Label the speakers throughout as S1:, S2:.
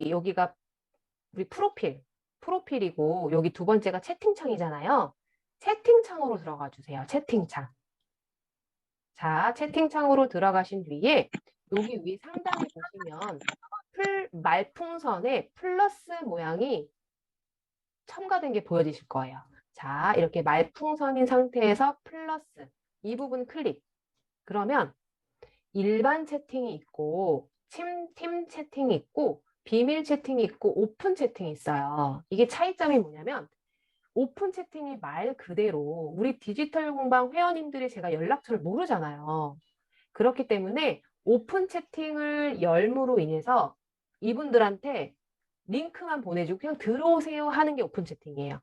S1: 여기가 우리 프로필, 프로필이고 여기 두 번째가 채팅창이잖아요. 채팅창으로 들어가 주세요. 채팅창. 자, 채팅창으로 들어가신 뒤에 여기 위 상단에 보시면 풀, 말풍선에 플러스 모양이 첨가된 게 보여지실 거예요. 자, 이렇게 말풍선인 상태에서 플러스 이 부분 클릭. 그러면 일반 채팅이 있고 팀, 팀 채팅이 있고 비밀 채팅이 있고 오픈 채팅이 있어요. 이게 차이점이 뭐냐면 오픈 채팅이 말 그대로 우리 디지털 공방 회원님들이 제가 연락처를 모르잖아요. 그렇기 때문에 오픈 채팅을 열므로 인해서 이분들한테 링크만 보내주고 그냥 들어오세요 하는 게 오픈 채팅이에요.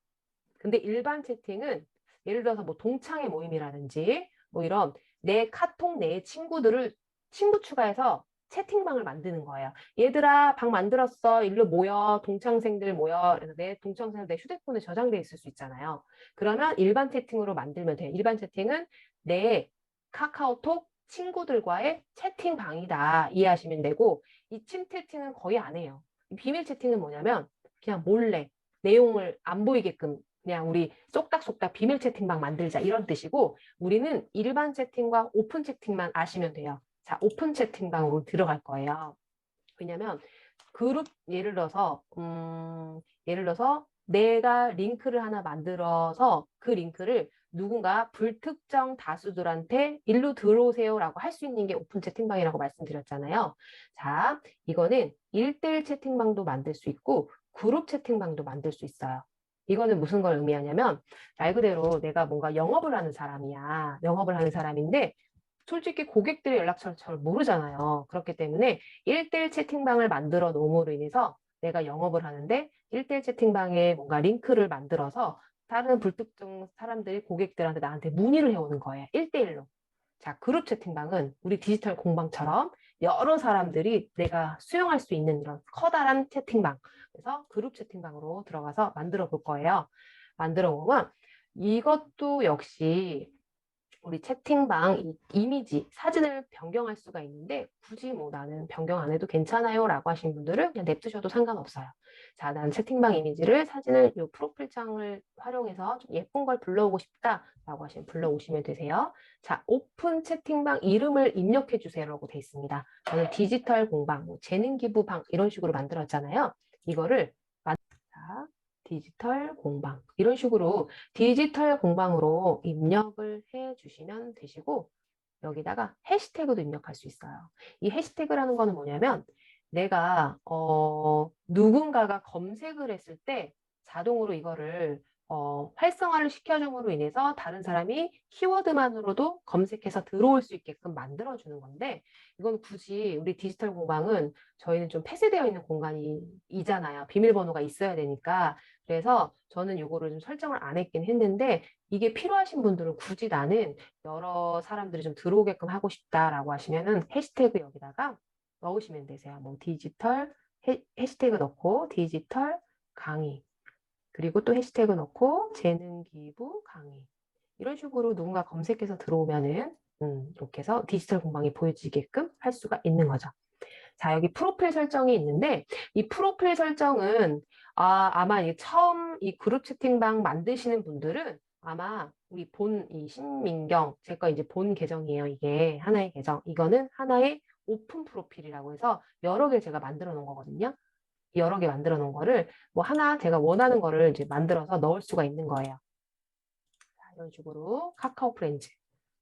S1: 근데 일반 채팅은 예를 들어서 뭐 동창회 모임이라든지 뭐 이런 내 카톡 내 친구들을 친구 추가해서 채팅방을 만드는 거예요. 얘들아 방 만들었어. 일로 모여. 동창생들 모여. 그래서 내 동창생들 내 휴대폰에 저장돼 있을 수 있잖아요. 그러면 일반 채팅으로 만들면 돼요. 일반 채팅은 내 카카오톡 친구들과의 채팅방이다. 이해하시면 되고 이침 채팅은 거의 안 해요. 비밀 채팅은 뭐냐면 그냥 몰래 내용을 안 보이게끔 그냥 우리 쏙닥쏙닥 비밀 채팅방 만들자 이런 뜻이고 우리는 일반 채팅과 오픈 채팅만 아시면 돼요. 자, 오픈 채팅방으로 들어갈 거예요. 왜냐면 그룹 예를 들어서 음, 예를 들어서 내가 링크를 하나 만들어서 그 링크를 누군가 불특정 다수들한테 일로 들어오세요라고 할 수 있는 게 오픈 채팅방이라고 말씀드렸잖아요. 자, 이거는 1대1 채팅방도 만들 수 있고 그룹 채팅방도 만들 수 있어요. 이거는 무슨 걸 의미하냐면 말 그대로 내가 뭔가 영업을 하는 사람이야. 영업을 하는 사람인데 솔직히 고객들의 연락처를 잘 모르잖아요. 그렇기 때문에 1대1 채팅방을 만들어 놓음으로 인해서 내가 영업을 하는데 1대1 채팅방에 뭔가 링크를 만들어서 다른 불특정 사람들이 고객들한테 나한테 문의를 해오는 거예요. 1대1로. 자, 그룹 채팅방은 우리 디지털 공방처럼 여러 사람들이 내가 수용할 수 있는 이런 커다란 채팅방. 그래서 그룹 채팅방으로 들어가서 만들어 볼 거예요. 만들어 보면 이것도 역시 우리 채팅방 이, 이미지, 사진을 변경할 수가 있는데 굳이 뭐 나는 변경 안 해도 괜찮아요 라고 하신 분들은 그냥 냅두셔도 상관없어요. 자, 난 채팅방 이미지를 사진을 이 프로필 창을 활용해서 좀 예쁜 걸 불러오고 싶다 라고 하시면 불러오시면 되세요. 자, 오픈 채팅방 이름을 입력해 주세요라고 돼 있습니다. 저는 디지털 공방, 뭐 재능 기부방 이런 식으로 만들었잖아요. 이거를 자, 디지털 공방 이런 식으로 디지털 공방으로 입력을 해 주시면 되시고 여기다가 해시태그도 입력할 수 있어요. 이 해시태그라는 거는 뭐냐면 내가 어, 누군가가 검색을 했을 때 자동으로 이거를 어, 활성화를 시켜줌으로 인해서 다른 사람이 키워드만으로도 검색해서 들어올 수 있게끔 만들어주는 건데 이건 굳이 우리 디지털 공방은 저희는 좀 폐쇄되어 있는 공간이잖아요. 비밀번호가 있어야 되니까 그래서 저는 이거를 좀 설정을 안 했긴 했는데 이게 필요하신 분들은 굳이 나는 여러 사람들이 좀 들어오게끔 하고 싶다라고 하시면은 해시태그 여기다가 넣으시면 되세요. 뭐 디지털 해, 해시태그 넣고 디지털 강의 그리고 또 해시태그 넣고 재능 기부 강의 이런 식으로 누군가 검색해서 들어오면은 음, 이렇게 해서 디지털 공방이 보여지게끔 할 수가 있는 거죠. 자, 여기 프로필 설정이 있는데 이 프로필 설정은 아, 아마 이 처음 이 그룹 채팅방 만드시는 분들은 아마 우리 본 이 신민경 제 거 이제 본 계정이에요. 이게 하나의 계정. 이거는 하나의 오픈 프로필이라고 해서 여러 개 제가 만들어 놓은 거거든요. 여러 개 만들어 놓은 거를 뭐 하나 제가 원하는 거를 이제 만들어서 넣을 수가 있는 거예요. 자, 이런 식으로 카카오 프렌즈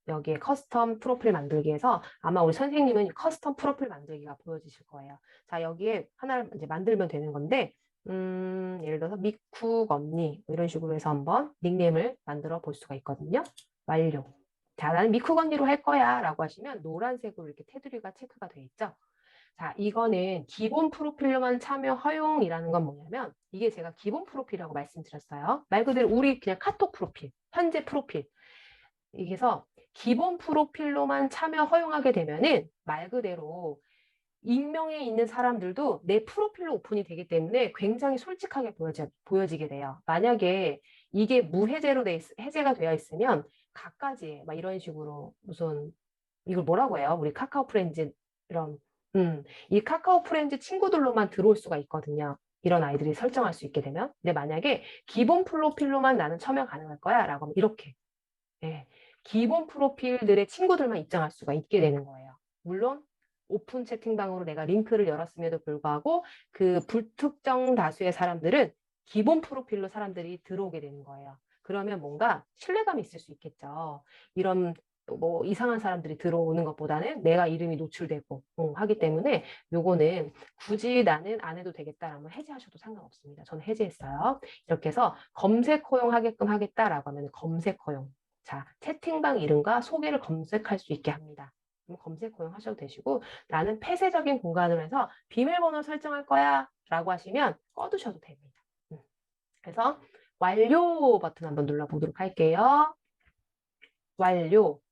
S1: 여기에 커스텀 프로필 만들기에서 아마 우리 선생님은 커스텀 프로필 만들기가 보여지실 거예요. 자 여기에 하나를 이제 만들면 되는 건데 음, 예를 들어서 미쿡 언니 이런 식으로 해서 한번 닉네임을 만들어 볼 수가 있거든요. 완료. 자, 나는 미쿡 언니로 할 거야 라고 하시면 노란색으로 이렇게 테두리가 체크가 되어 있죠. 자, 이거는 기본 프로필로만 참여 허용이라는 건 뭐냐면 이게 제가 기본 프로필이라고 말씀드렸어요. 말 그대로 우리 그냥 카톡 프로필, 현재 프로필. 이게서 기본 프로필로만 참여 허용하게 되면은 말 그대로 익명에 있는 사람들도 내 프로필로 오픈이 되기 때문에 굉장히 솔직하게 보여지, 보여지게 돼요. 만약에 이게 무해제로 돼 있, 해제가 되어 있으면 각가지 막 이런 식으로 무슨 이걸 뭐라고 해요? 우리 카카오 프렌즈 이런 음, 이 카카오 프렌즈 친구들로만 들어올 수가 있거든요. 이런 아이들이 설정할 수 있게 되면. 근데 만약에 기본 프로필로만 나는 참여 가능할 거야 라고 하면 이렇게 예, 기본 프로필들의 친구들만 입장할 수가 있게 되는 거예요. 물론 오픈 채팅방으로 내가 링크를 열었음에도 불구하고 그 불특정 다수의 사람들은 기본 프로필로 사람들이 들어오게 되는 거예요. 그러면 뭔가 신뢰감이 있을 수 있겠죠. 이런 뭐 이상한 사람들이 들어오는 것보다는 내가 이름이 노출되고 어, 하기 때문에 요거는 굳이 나는 안 해도 되겠다라면 해제하셔도 상관없습니다. 저는 해제했어요. 이렇게 해서 검색 허용하게끔 하겠다라고 하면 검색 허용. 자, 채팅방 이름과 소개를 검색할 수 있게 합니다. 검색 허용하셔도 되시고 나는 폐쇄적인 공간으로 해서 비밀번호 설정할 거야 라고 하시면 꺼두셔도 됩니다. 음. 그래서 완료 버튼 한번 눌러보도록 할게요. 완료.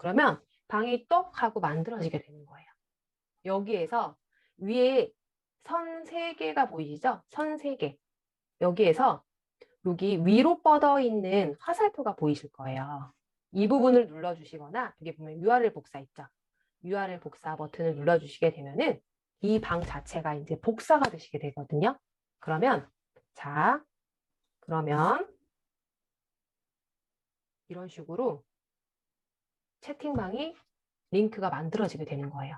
S1: 그러면 방이 똑 하고 만들어지게 되는 거예요. 여기에서 위에 선 3개가 보이시죠? 선 3개. 여기에서 여기 위로 뻗어 있는 화살표가 보이실 거예요. 이 부분을 눌러주시거나 여기 보면 URL 복사 있죠? URL 복사 버튼을 눌러주시게 되면은 이 방 자체가 이제 복사가 되시게 되거든요. 그러면 자 그러면 이런 식으로 채팅방이 링크가 만들어지게 되는 거예요.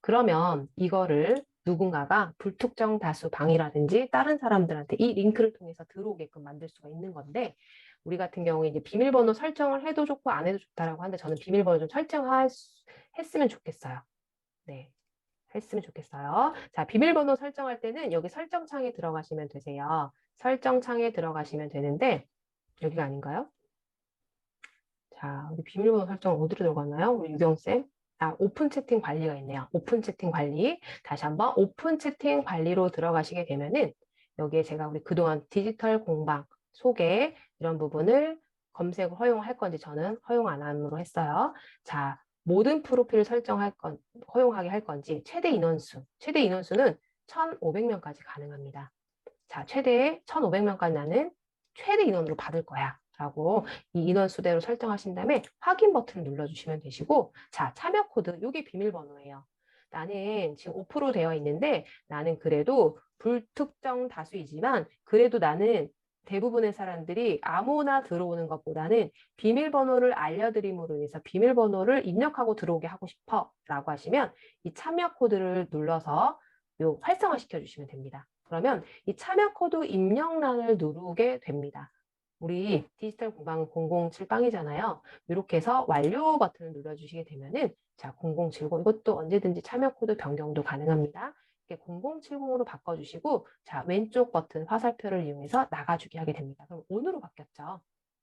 S1: 그러면 이거를 누군가가 불특정 다수 방이라든지 다른 사람들한테 이 링크를 통해서 들어오게끔 만들 수가 있는 건데 우리 같은 경우에 이제 비밀번호 설정을 해도 좋고 안 해도 좋다라고 하는데 저는 비밀번호 좀 설정했으면 좋겠어요. 네. 했으면 좋겠어요. 자, 비밀번호 설정할 때는 여기 설정창에 들어가시면 되세요. 설정창에 들어가시면 되는데 여기가 아닌가요? 자, 우리 비밀번호 설정 어디로 들어갔나요? 우리 유경쌤. 아, 오픈 채팅 관리가 있네요. 오픈 채팅 관리. 다시 한번 오픈 채팅 관리로 들어가시게 되면은 여기에 제가 우리 그동안 디지털 공방 소개 이런 부분을 검색을 허용할 건지 저는 허용 안 함으로 했어요. 자, 모든 프로필을 설정할 건, 허용하게 할 건지 최대 인원수, 최대 인원수는 1,500명까지 가능합니다. 자, 최대 1,500명까지 나는 최대 인원으로 받을 거야. 라고 이 인원수대로 설정하신 다음에 확인 버튼을 눌러주시면 되시고 자 참여 코드 이게 비밀번호예요. 나는 지금 5% 되어 있는데 나는 그래도 불특정 다수이지만 그래도 나는 대부분의 사람들이 아무나 들어오는 것보다는 비밀번호를 알려드림으로 인해서 비밀번호를 입력하고 들어오게 하고 싶어 라고 하시면 이 참여 코드를 눌러서 요 활성화 시켜 주시면 됩니다. 그러면 이 참여 코드 입력란을 누르게 됩니다. 우리 디지털 공방 007빵이잖아요. 이렇게 해서 완료 버튼을 눌러주시게 되면은 자 0070 이것도 언제든지 참여 코드 변경도 가능합니다. 0070으로 바꿔주시고 자 왼쪽 버튼 화살표를 이용해서 나가주기 하게 됩니다. 그럼 ON으로 바뀌었죠.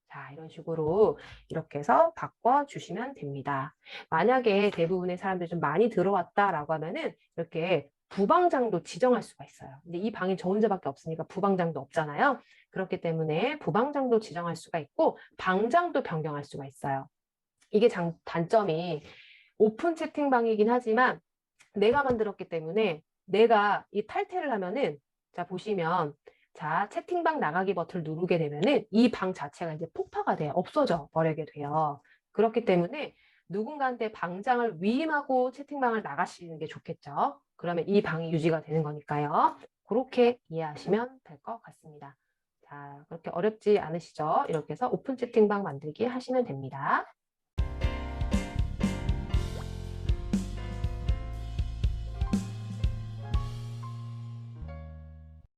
S1: 자 이런 식으로 이렇게 해서 바꿔주시면 됩니다. 만약에 대부분의 사람들이 좀 많이 들어왔다라고 하면은 이렇게 부방장도 지정할 수가 있어요. 근데 이 방이 저 혼자밖에 없으니까 부방장도 없잖아요. 그렇기 때문에 부방장도 지정할 수가 있고 방장도 변경할 수가 있어요. 이게 장, 단점이 오픈 채팅방이긴 하지만 내가 만들었기 때문에 내가 이 탈퇴를 하면은 자 보시면 자 채팅방 나가기 버튼을 누르게 되면은 이 방 자체가 이제 폭파가 돼요. 없어져 버리게 돼요. 그렇기 때문에 누군가한테 방장을 위임하고 채팅방을 나가시는 게 좋겠죠. 그러면 이 방이 유지가 되는 거니까요. 그렇게 이해하시면 될 것 같습니다. 자, 그렇게 어렵지 않으시죠? 이렇게 해서 오픈 채팅방 만들기 하시면 됩니다.